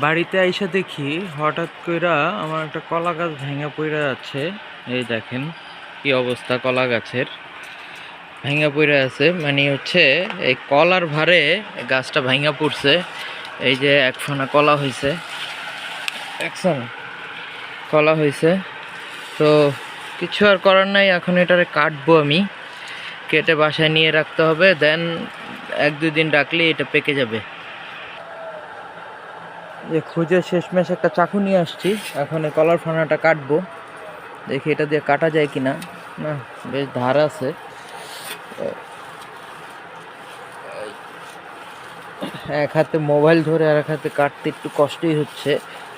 বাড়িতে আইসা দেখি হঠাৎ কইরা আমার একটা কলা গাছ ভেঙে পড়ে যাচ্ছে। এই দেখেন কি অবস্থা কলা গাছের। ভেঙে পড়ে আছে মানে হচ্ছে এই কলার ভারে গাছটা ভেঙে পড়ছে। এই যে একখানা কলা হয়েছে দেখছেন কলা হয়েছে তো কিছু আর করার নাই, এখন এটারে কাটবো আমি। কেটে বাসায় নিয়ে রাখতে হবে, দেন এক দুই দিন রাখলে এটা পেকে যাবে। যে খুঁজে শেষমেশ একটা চাকু নিয়ে আসছি। এখন এই কলার ফানাটা কাটবো। দেখি এটা দিয়ে কাটা যায় কি না, বেশ ধার আছে। এক হাতে মোবাইল ধরে আর এক হাতে কাটতে একটু কষ্টই হচ্ছে।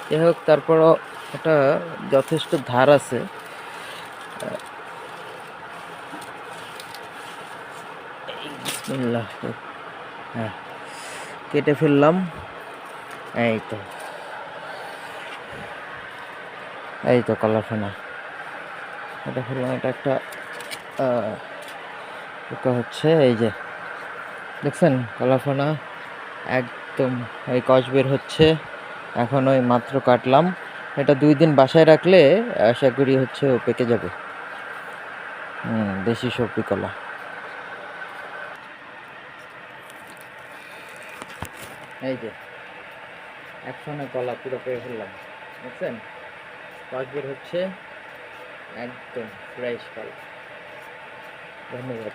যাই হোক, তারপরও এটা যথেষ্ট ধার আছে। হ্যাঁ কেটে ফেললাম। এই তো। এই তো কলাফানা এটা ফেললাম এটা একটা এটা হচ্ছে এই যে, দেখছেন? কলাফানা একদম এই কষ বের হচ্ছে। এখন ওই মাত্র কাটলাম। এটা দুই দিন বাসায় রাখলে আশা করি হচ্ছে ও পেকে যাবে। হুম, দেশি সবজি কলা। এই যে। একসঙ্গে কলা পুরো পেয়ে ফেললাম বুঝছেন কষ বের হচ্ছে একদম ফ্রেশ কলা ধন্যবাদ।